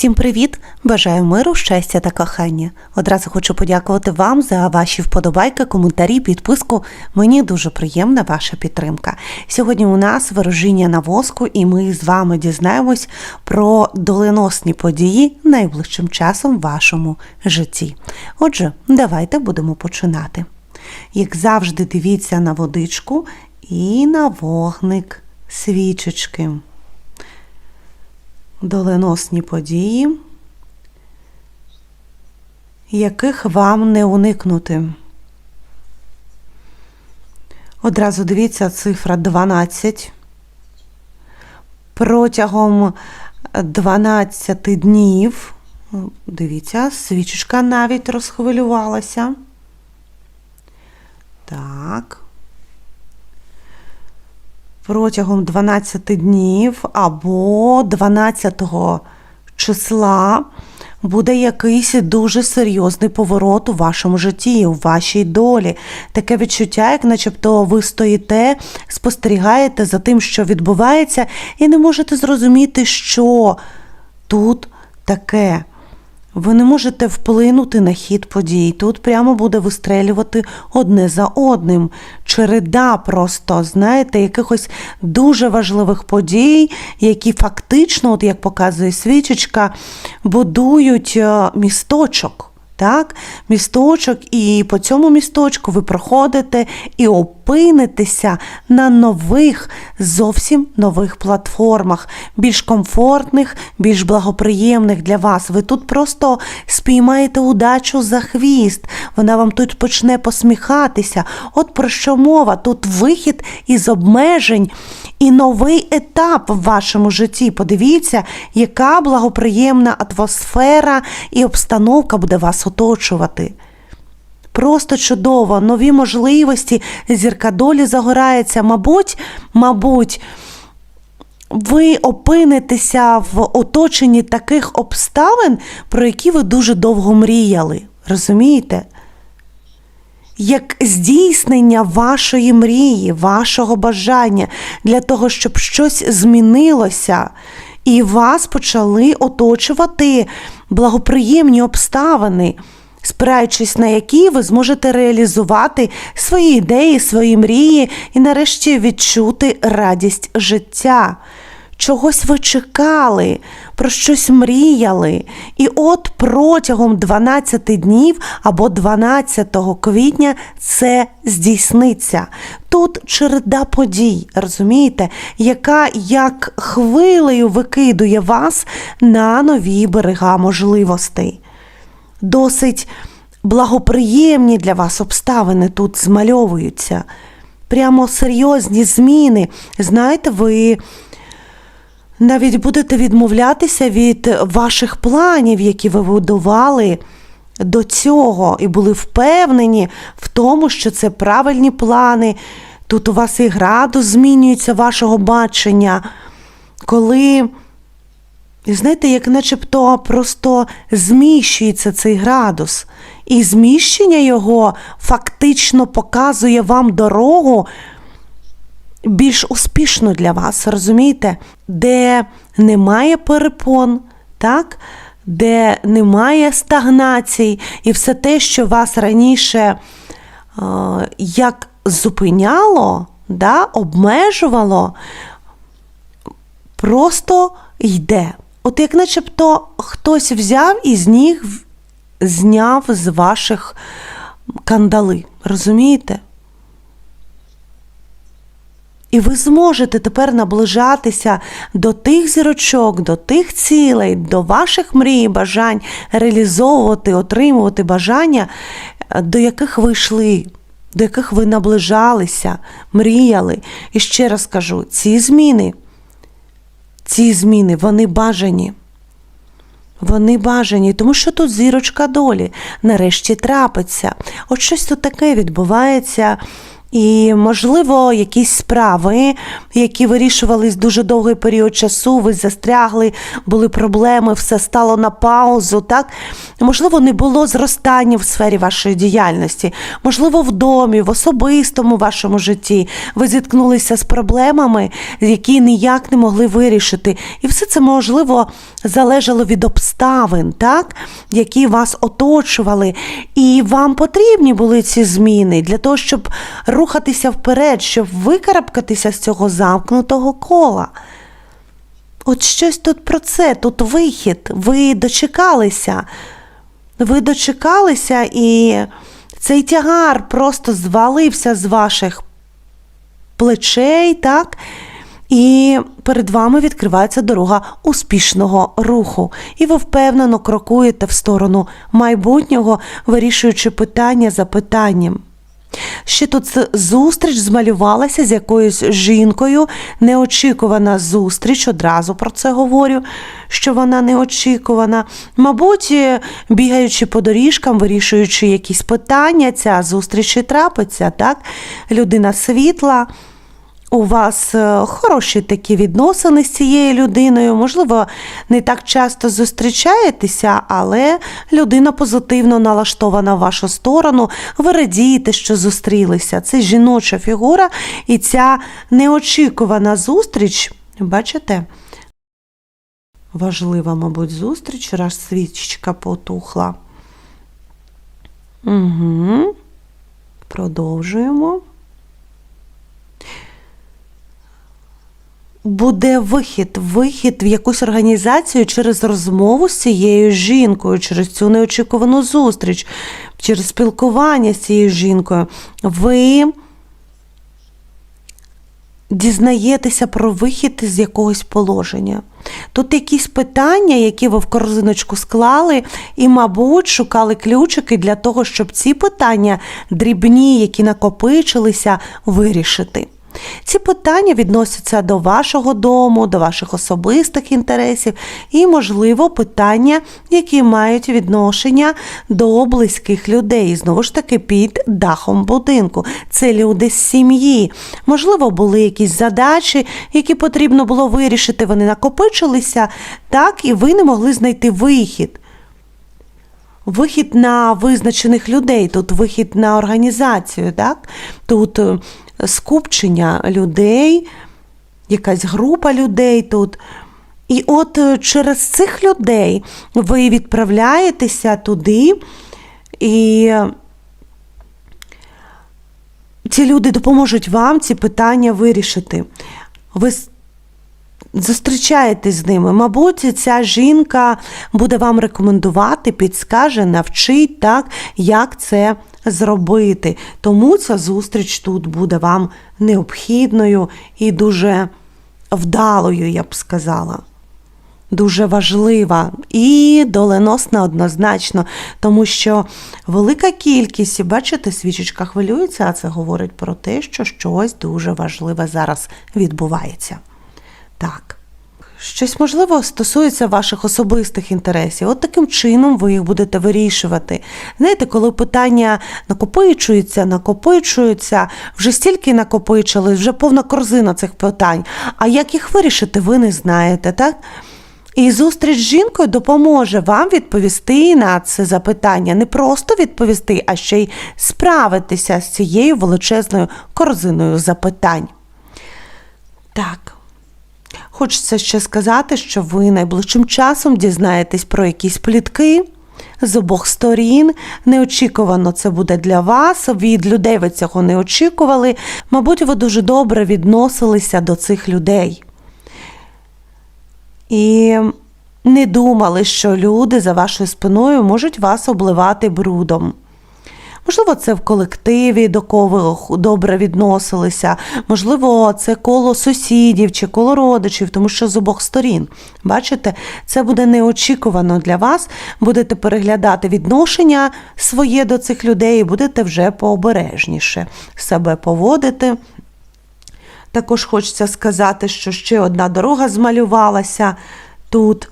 Всім привіт! Бажаю миру, щастя та кохання. Одразу хочу подякувати вам за ваші вподобайки, коментарі, підписку. Мені дуже приємна ваша підтримка. Сьогодні у нас ворожіння на воску, і ми з вами дізнаємось про доленосні події найближчим часом в вашому житті. Отже, давайте будемо починати. Як завжди, дивіться на водичку і на вогник свічечки доленосні події, яких вам не уникнути. Одразу дивіться цифра 12. Протягом 12 днів, дивіться, свічечка навіть розхвилювалася. Так протягом 12 днів або 12 числа буде якийсь дуже серйозний поворот у вашому житті, у вашій долі. Таке відчуття, як начебто ви стоїте, спостерігаєте за тим, що відбувається, і не можете зрозуміти, що тут таке. Ви не можете вплинути на хід подій. Тут прямо буде вистрелювати одне за одним. Череда просто, знаєте, якихось дуже важливих подій, які фактично, от як показує свічечка, будують е, місточок так, місточок, і по цьому місточку ви проходите і опинитеся на нових, зовсім нових платформах, більш комфортних, більш благоприємних для вас. Ви тут просто спіймаєте удачу за хвіст, вона вам тут почне посміхатися. От про що мова? Тут вихід із обмежень і новий етап в вашому житті. Подивіться, яка благоприємна атмосфера і обстановка буде вас оточувати. Просто чудово, нові можливості, зірка долі загорається, мабуть, мабуть, ви опинитеся в оточенні таких обставин, про які ви дуже довго мріяли. Розумієте? Як здійснення вашої мрії, вашого бажання для того, щоб щось змінилося, і вас почали оточувати благоприємні обставини спираючись на які ви зможете реалізувати свої ідеї, свої мрії і нарешті відчути радість життя. Чогось ви чекали, про щось мріяли. І от протягом 12 днів або 12 квітня це здійсниться. Тут череда подій, розумієте, яка як хвилею викидує вас на нові берега можливостей досить благоприємні для вас обставини тут змальовуються. Прямо серйозні зміни. Знаєте, ви навіть будете відмовлятися від ваших планів, які ви будували до цього, і були впевнені в тому, що це правильні плани. Тут у вас і градус змінюється вашого бачення, коли і знаєте, як начебто просто зміщується цей градус. І зміщення його фактично показує вам дорогу більш успішну для вас, розумієте? Де немає перепон, так? де немає стагнацій, і все те, що вас раніше е, як зупиняло, да, обмежувало, просто йде. От як начебто хтось взяв і з них зняв з ваших кандали, розумієте? І ви зможете тепер наближатися до тих зірочок, до тих цілей, до ваших мрій, бажань, реалізовувати, отримувати бажання, до яких ви йшли, до яких ви наближалися, мріяли. І ще раз кажу, ці зміни. Ці зміни, вони бажані. Вони бажані, тому що тут зірочка долі нарешті трапиться. От щось тут таке відбувається, І, можливо, якісь справи, які вирішувались дуже довгий період часу, ви застрягли, були проблеми, все стало на паузу. Так? Можливо, не було зростання в сфері вашої діяльності, можливо, в домі, в особистому вашому житті ви зіткнулися з проблемами, які ніяк не могли вирішити. І все це, можливо, залежало від обставин, так? які вас оточували. І вам потрібні були ці зміни для того, щоб рухатися вперед, щоб викарабкатися з цього замкнутого кола. От щось тут про це, тут вихід. Ви дочекалися. Ви дочекалися, і цей тягар просто звалився з ваших плечей, так? І перед вами відкривається дорога успішного руху. І ви впевнено крокуєте в сторону майбутнього, вирішуючи питання за питанням. Ще тут зустріч змалювалася з якоюсь жінкою, неочікувана зустріч, одразу про це говорю, що вона неочікувана. Мабуть, бігаючи по доріжкам, вирішуючи якісь питання, ця зустріч і трапиться, так? Людина світла. У вас е, хороші такі відносини з цією людиною. Можливо, не так часто зустрічаєтеся, але людина позитивно налаштована в вашу сторону. Ви радієте, що зустрілися. Це жіноча фігура, і ця неочікувана зустріч, бачите? Важлива, мабуть, зустріч, раз свічечка потухла. Угу. Продовжуємо. Буде вихід, вихід в якусь організацію через розмову з цією жінкою, через цю неочікувану зустріч, через спілкування з цією жінкою. Ви дізнаєтеся про вихід з якогось положення. Тут якісь питання, які ви в корзиночку склали, і, мабуть, шукали ключики для того, щоб ці питання дрібні, які накопичилися, вирішити. Ці питання відносяться до вашого дому, до ваших особистих інтересів і, можливо, питання, які мають відношення до близьких людей. Знову ж таки, під дахом будинку. Це люди з сім'ї. Можливо, були якісь задачі, які потрібно було вирішити. Вони накопичилися, так, і ви не могли знайти вихід. Вихід на визначених людей, тут вихід на організацію, так? Тут е, скупчення людей, якась група людей тут. І от е, через цих людей ви відправляєтеся туди, і ці люди допоможуть вам ці питання вирішити. Ви зустрічаєтесь з ними. Мабуть, ця жінка буде вам рекомендувати, підскаже, навчить так, як це зробити. Тому ця зустріч тут буде вам необхідною і дуже вдалою, я б сказала. Дуже важлива і доленосна однозначно, тому що велика кількість, бачите, свічечка хвилюється, а це говорить про те, що щось дуже важливе зараз відбувається. Так. Щось можливо стосується ваших особистих інтересів. От таким чином ви їх будете вирішувати. Знаєте, коли питання накопичуються, накопичуються, вже стільки накопичили, вже повна корзина цих питань. А як їх вирішити, ви не знаєте, так? І зустріч з жінкою допоможе вам відповісти на це запитання. Не просто відповісти, а ще й справитися з цією величезною корзиною запитань. Так. Хочеться ще сказати, що ви найближчим часом дізнаєтесь про якісь плітки з обох сторін. Неочікувано це буде для вас. Від людей ви цього не очікували. Мабуть, ви дуже добре відносилися до цих людей. І не думали, що люди за вашою спиною можуть вас обливати брудом. Можливо, це в колективі, до кого ви добре відносилися, можливо, це коло сусідів чи коло родичів, тому що з обох сторін. Бачите, це буде неочікувано для вас. Будете переглядати відношення своє до цих людей і будете вже пообережніше себе поводити. Також хочеться сказати, що ще одна дорога змалювалася тут.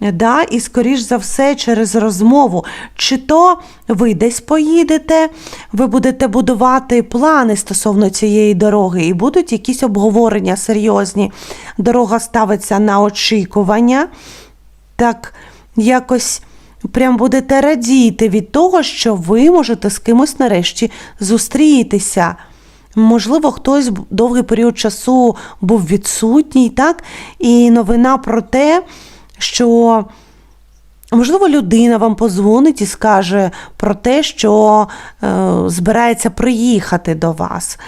Да, і, скоріш за все, через розмову. Чи то ви десь поїдете, ви будете будувати плани стосовно цієї дороги, і будуть якісь обговорення серйозні. Дорога ставиться на очікування. Так, якось прям будете радіти від того, що ви можете з кимось нарешті зустрітися. Можливо, хтось довгий період часу був відсутній, так? І новина про те, що, можливо, людина вам позвонить і скаже про те, що е, збирається приїхати до вас.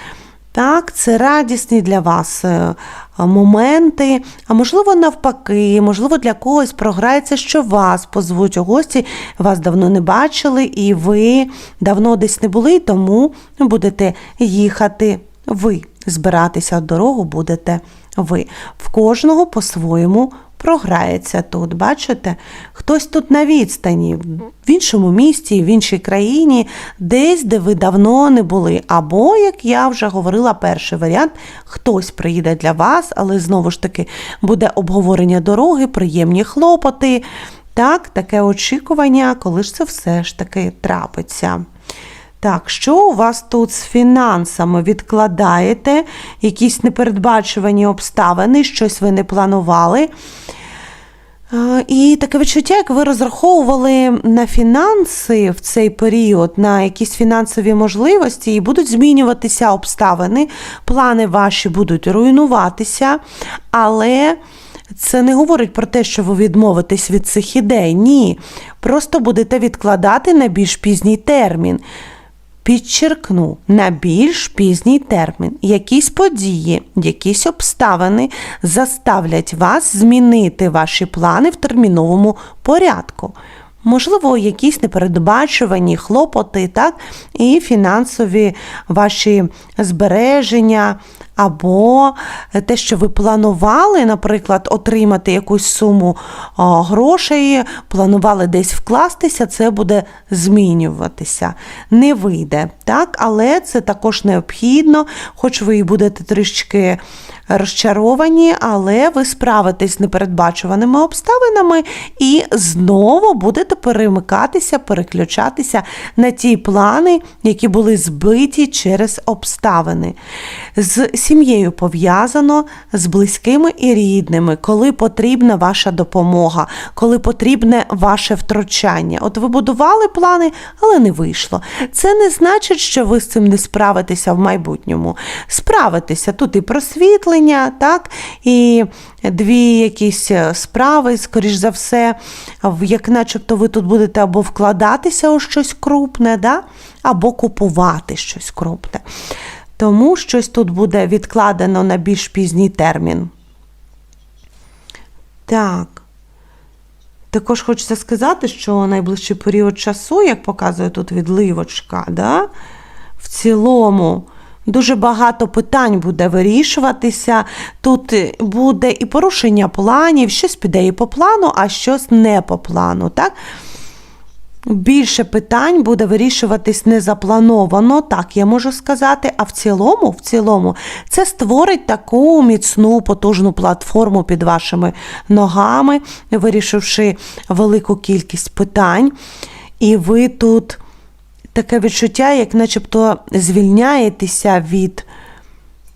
Так, це радісні для вас е, моменти, а можливо, навпаки, можливо, для когось програється, що вас позвуть у гості, вас давно не бачили, і ви давно десь не були, тому будете їхати ви. Збиратися в дорогу будете ви. В кожного по-своєму програється тут. Бачите? Хтось тут на відстані, в іншому місті, в іншій країні, десь, де ви давно не були. Або, як я вже говорила, перший варіант, хтось приїде для вас, але знову ж таки буде обговорення дороги, приємні хлопоти. Так, таке очікування, коли ж це все ж таки трапиться. Так, що у вас тут з фінансами? Відкладаєте якісь непередбачувані обставини, щось ви не планували. І таке відчуття, як ви розраховували на фінанси в цей період, на якісь фінансові можливості, і будуть змінюватися обставини, плани ваші будуть руйнуватися, але. Це не говорить про те, що ви відмовитесь від цих ідей. Ні. Просто будете відкладати на більш пізній термін. Підчеркну на більш пізній термін. Якісь події, якісь обставини заставлять вас змінити ваші плани в терміновому порядку. Можливо, якісь непередбачувані хлопоти, так, і фінансові ваші збереження, або те, що ви планували, наприклад, отримати якусь суму грошей, планували десь вкластися, це буде змінюватися. Не вийде, так? але це також необхідно, хоч ви і будете трішки розчаровані, але ви справитесь з непередбачуваними обставинами і знову будете перемикатися, переключатися на ті плани, які були збиті через обставини. З сім'єю пов'язано, з близькими і рідними, коли потрібна ваша допомога, коли потрібне ваше втручання. От ви будували плани, але не вийшло. Це не значить, що ви з цим не справитеся в майбутньому. Справитеся тут і просвітлення, так, і дві якісь справи, скоріш за все, як начебто ви тут будете або вкладатися у щось крупне, да? або купувати щось крупне. Тому щось тут буде відкладено на більш пізній термін. Так. Також хочеться сказати, що найближчий період часу, як показує тут відливочка, да, в цілому дуже багато питань буде вирішуватися. Тут буде і порушення планів, щось піде і по плану, а щось не по плану. Так? Більше питань буде вирішуватись незаплановано, так я можу сказати. А в цілому, в цілому, це створить таку міцну потужну платформу під вашими ногами, вирішивши велику кількість питань. І ви тут таке відчуття, як начебто звільняєтеся від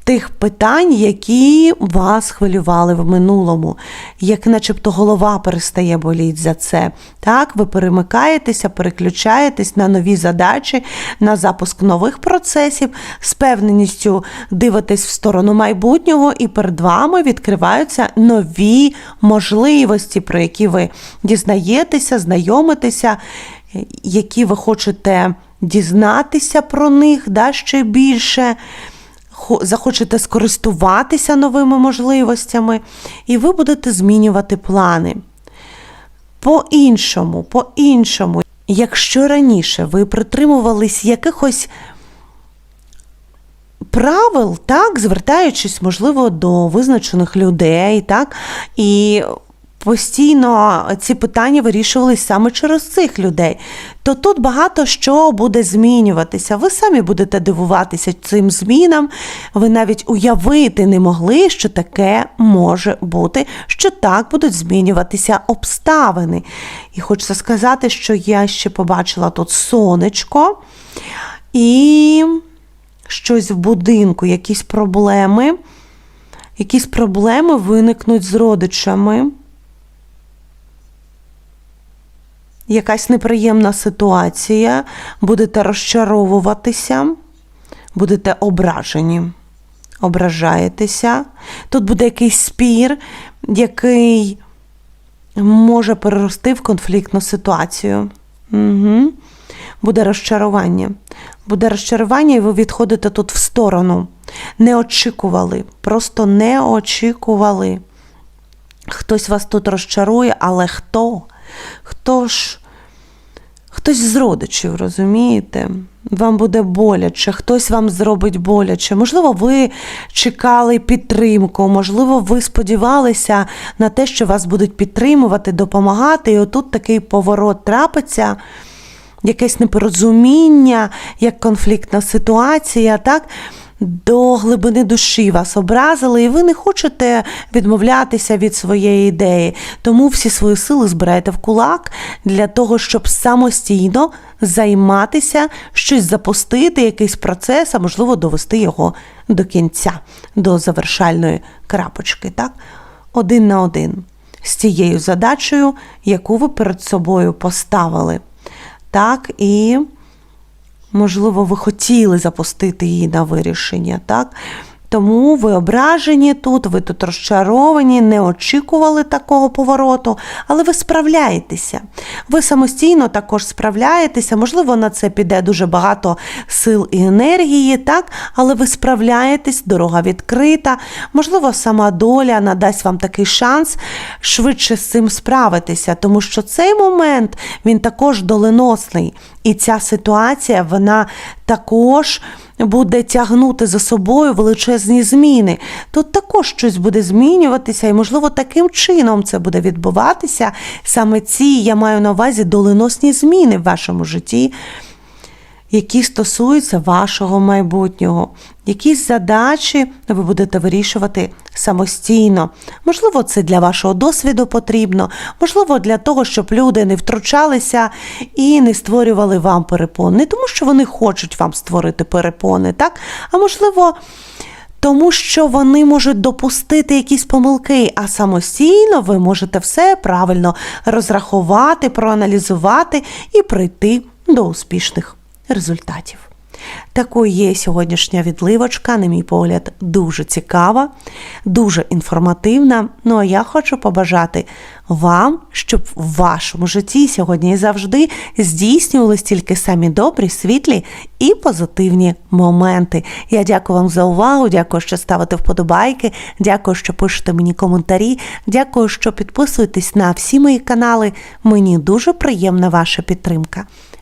тих питань, які вас хвилювали в минулому, як начебто голова перестає боліти за це. Так, ви перемикаєтеся, переключаєтесь на нові задачі, на запуск нових процесів, з певненістю дивитесь в сторону майбутнього, і перед вами відкриваються нові можливості, про які ви дізнаєтеся, знайомитеся, які ви хочете дізнатися про них да, ще більше захочете скористуватися новими можливостями, і ви будете змінювати плани. По-іншому, по-іншому, якщо раніше ви притримувались якихось правил, так, звертаючись, можливо, до визначених людей, так, і постійно ці питання вирішувались саме через цих людей, то тут багато що буде змінюватися. Ви самі будете дивуватися цим змінам. Ви навіть уявити не могли, що таке може бути, що так будуть змінюватися обставини. І хочеться сказати, що я ще побачила тут сонечко і щось в будинку, якісь проблеми. Якісь проблеми виникнуть з родичами. Якась неприємна ситуація, будете розчаровуватися, будете ображені, ображаєтеся. Тут буде якийсь спір, який може перерости в конфліктну ситуацію. Угу. Буде розчарування. Буде розчарування, і ви відходите тут в сторону. Не очікували, просто не очікували. Хтось вас тут розчарує, але хто? Хто ж? Хтось з родичів, розумієте? Вам буде боляче, хтось вам зробить боляче. Можливо, ви чекали підтримку, можливо, ви сподівалися на те, що вас будуть підтримувати, допомагати, і отут такий поворот трапиться, якесь непорозуміння, як конфліктна ситуація, так? До глибини душі вас образили, і ви не хочете відмовлятися від своєї ідеї. Тому всі свої сили збираєте в кулак для того, щоб самостійно займатися, щось запустити, якийсь процес, а можливо довести його до кінця, до завершальної крапочки. Так? Один на один з тією задачею, яку ви перед собою поставили. Так, і можливо, ви хотіли запустити її на вирішення, так? Тому ви ображені тут, ви тут розчаровані, не очікували такого повороту, але ви справляєтеся. Ви самостійно також справляєтеся, можливо, на це піде дуже багато сил і енергії, так? але ви справляєтесь, дорога відкрита. Можливо, сама доля надасть вам такий шанс швидше з цим справитися, тому що цей момент він також доленосний. І ця ситуація, вона також буде тягнути за собою величезні зміни. Тут також щось буде змінюватися, і, можливо, таким чином це буде відбуватися. Саме ці, я маю на увазі, доленосні зміни в вашому житті. Які стосуються вашого майбутнього, якісь задачі ви будете вирішувати самостійно. Можливо, це для вашого досвіду потрібно, можливо, для того, щоб люди не втручалися і не створювали вам перепони. Не тому, що вони хочуть вам створити перепони, так? а можливо. Тому що вони можуть допустити якісь помилки, а самостійно ви можете все правильно розрахувати, проаналізувати і прийти до успішних результатів. Такою є сьогоднішня відливочка, на мій погляд, дуже цікава, дуже інформативна. Ну а я хочу побажати вам, щоб в вашому житті сьогодні і завжди здійснювались тільки самі добрі, світлі і позитивні моменти. Я дякую вам за увагу, дякую, що ставите вподобайки, дякую, що пишете мені коментарі, дякую, що підписуєтесь на всі мої канали. Мені дуже приємна ваша підтримка.